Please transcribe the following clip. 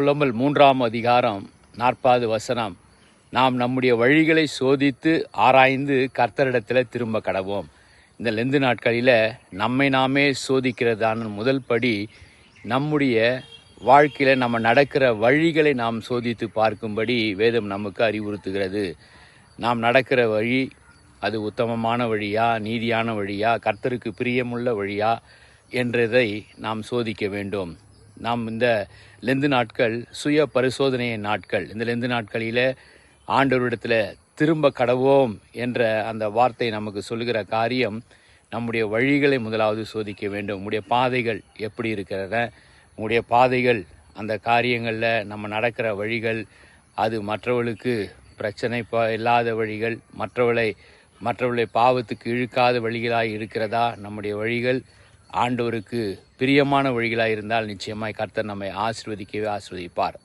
புலம்பல் மூன்றாம் அதிகாரம் நாற்பது வசனம். நாம் நம்முடைய வழிகளை சோதித்து ஆராய்ந்து கர்த்தரிடத்தில் திரும்ப கடவோம். இந்த லெந்து நாட்களில் நம்மை நாமே சோதிக்கிறதான முதல் படி நம்முடைய வாழ்க்கையில் நம்ம நடக்கிற வழிகளை நாம் சோதித்து பார்க்கும்படி வேதம் நமக்கு அறிவுறுத்துகிறது. நாம் நடக்கிற வழி அது உத்தமமான வழியா நீதியான வழியா கர்த்தருக்கு பிரியமுள்ள வழியா என்றதை நாம் சோதிக்க வேண்டும். நாம் இந்த லெந்து நாட்கள் சுய பரிசோதனை நாட்கள் இந்த லெந்து நாட்களில் ஆண்டவரிடத்தில் திரும்ப கடவோம் என்ற அந்த வார்த்தை நமக்கு சொல்லுகிற காரியம் நம்முடைய வழிகளை முதலாவது சோதிக்க வேண்டும். உங்களுடைய பாதைகள் எப்படி இருக்கிறத உங்களுடைய பாதைகள் அந்த காரியங்களில் நம்ம நடக்கிற வழிகள் அது மற்றவர்களுக்கு பிரச்சனை ப இல்லாத வழிகள் மற்றவளை மற்றவர்களை பாவத்துக்கு இழுக்காத வழிகளாக இருக்கிறதா? நம்முடைய வழிகள் ஆண்டவருக்கு பிரியமான வழிகளாக இருந்தால் நிச்சயமாய் கர்த்தர் நம்மை ஆசிர்வதிக்கவே ஆசிர்வதிப்பார்.